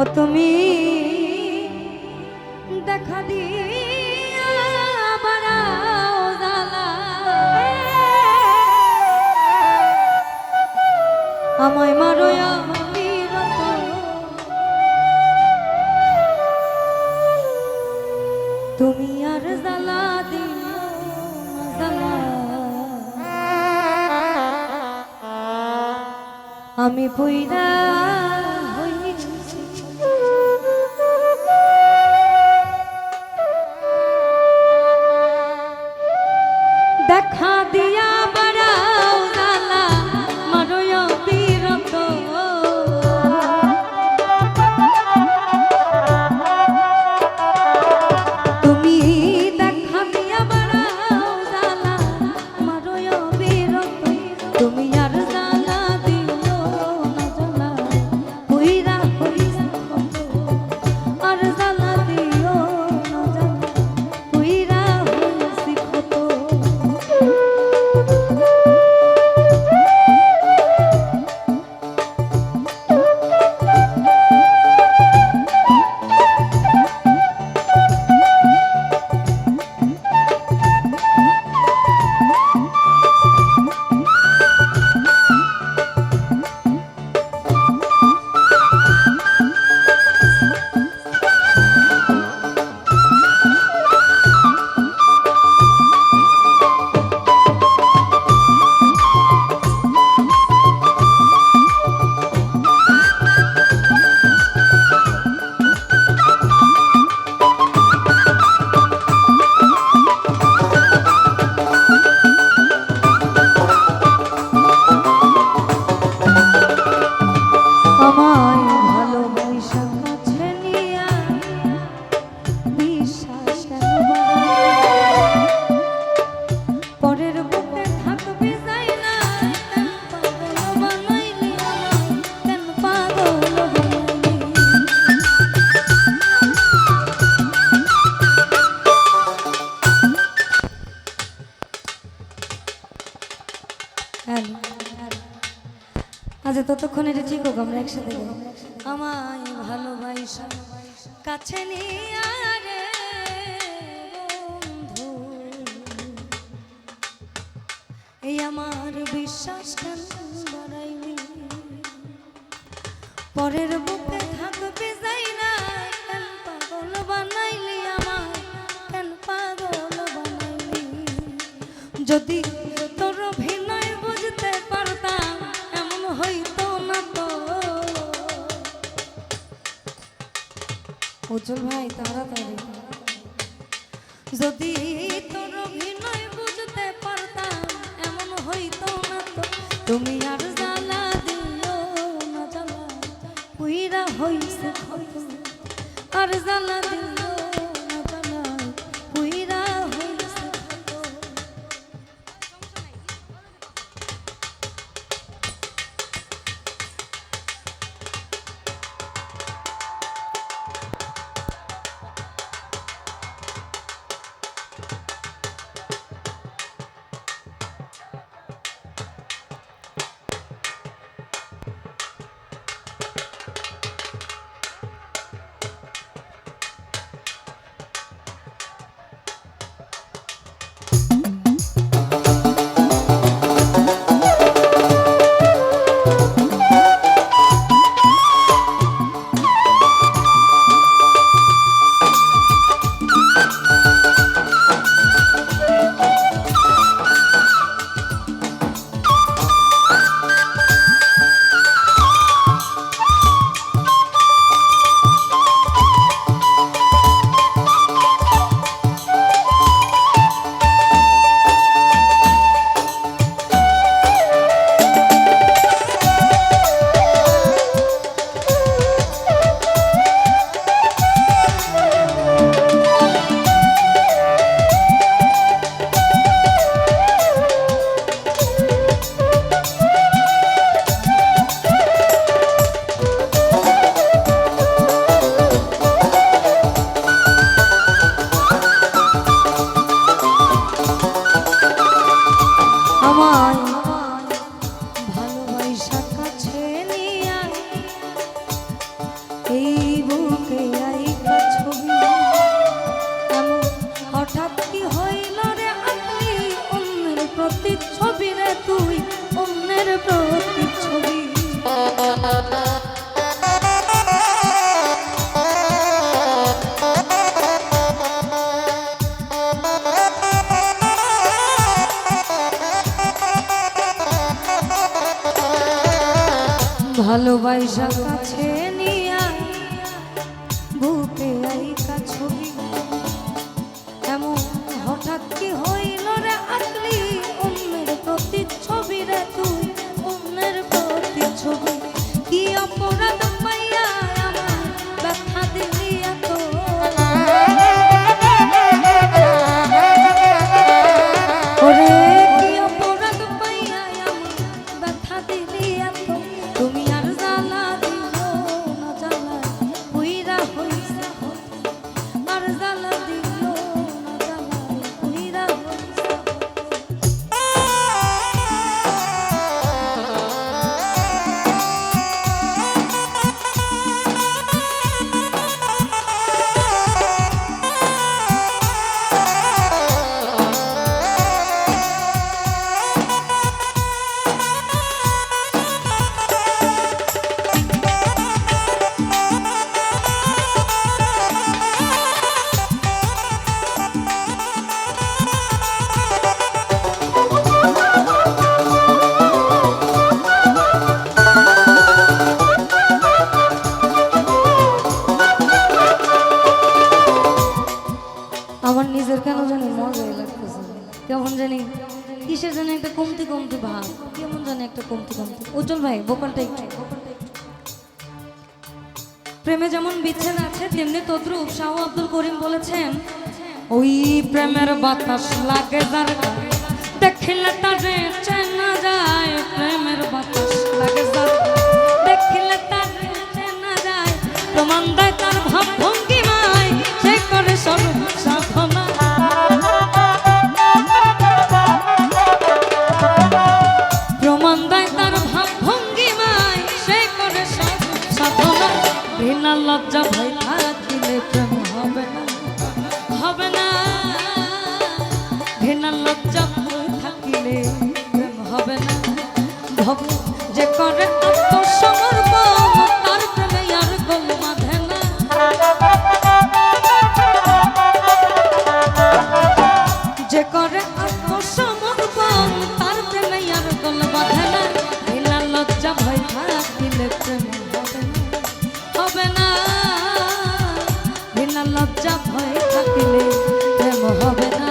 ও তুমি দেখা জ্বালা। আমায় মারয়া তুমি আর জ্বালা দিও আমি বইরা একসাথে। আমায় ভালোবাসা, কাছে নিয়ে রে বন্ধু। এই আমার বিশ্বাস কেন বাড়াইলি? পরের বুকে থাকবে যাই না কেন পাগল বানাইলি আমার কেন পাগল বানাইলি? যদি উজ্জ্বল ভাই, তাড়াতাড়ি। যদি তোর অভিনয় বুঝতে পারতাম, এমন হইতো না তো। তুমি আর জ্বালা দিও না, জ্বালা। উইরা হইছে আর জ্বালা দিও আমায় ভালোবাসা কাছে বোকালটা একটু। প্রেমে যেমন বিচ্ছেদ আছে, তেমনি তদ্রুপ শাহ আব্দুল করিম বলেছেন, ওই প্রেমের বাতাস লাগে যার দেখিলে তারে চেনা যায়, প্রেমের বাতাস লাগে যার দেখিলে তারে চেনা যায়, প্রমাণ দেয় তার ভাব থাকিলে প্রেম হবে না ভব যে করে আত্মসমর্পণ তার প্রেমে আর গোল বাঁধে না যে করে লজ্জা ভয় থাকিলে প্রেম না। হবে লজ্জা ভয় থাকিলে প্রেম হবে না।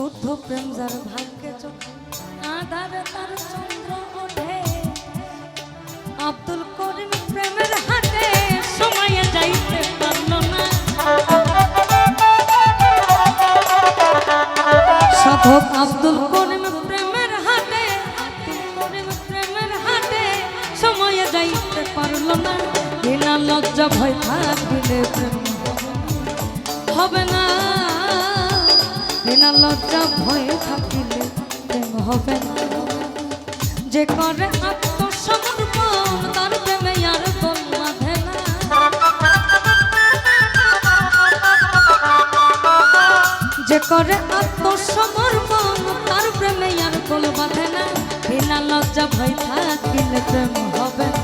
শুদ্ধ প্রেম যার ভাগ্যে চোখে, আধারে তার চন্দ্র ওঠে। আব্দুল করিম প্রেমের হাতে সময়ে যাইতে পারল না। সাধক আব্দুল করিম প্রেমের হাতে করিম প্রেমের হাতে সময়ে যাইতে পারল না। বিনা লজ্জা ভয় থাকলে প্রেম হবে না। বিনা লজ্জা ভয়ে থাকিলে প্রেম হবে যে করে আত্মসমর্পণ, তার প্রেমে আর কোন বাঁধে না। যে করে আত্মসমর্পণ, তার প্রেমে আর কোন বাঁধে না। বিনা লজ্জা ভয় থাকিলে প্রেম হবে না।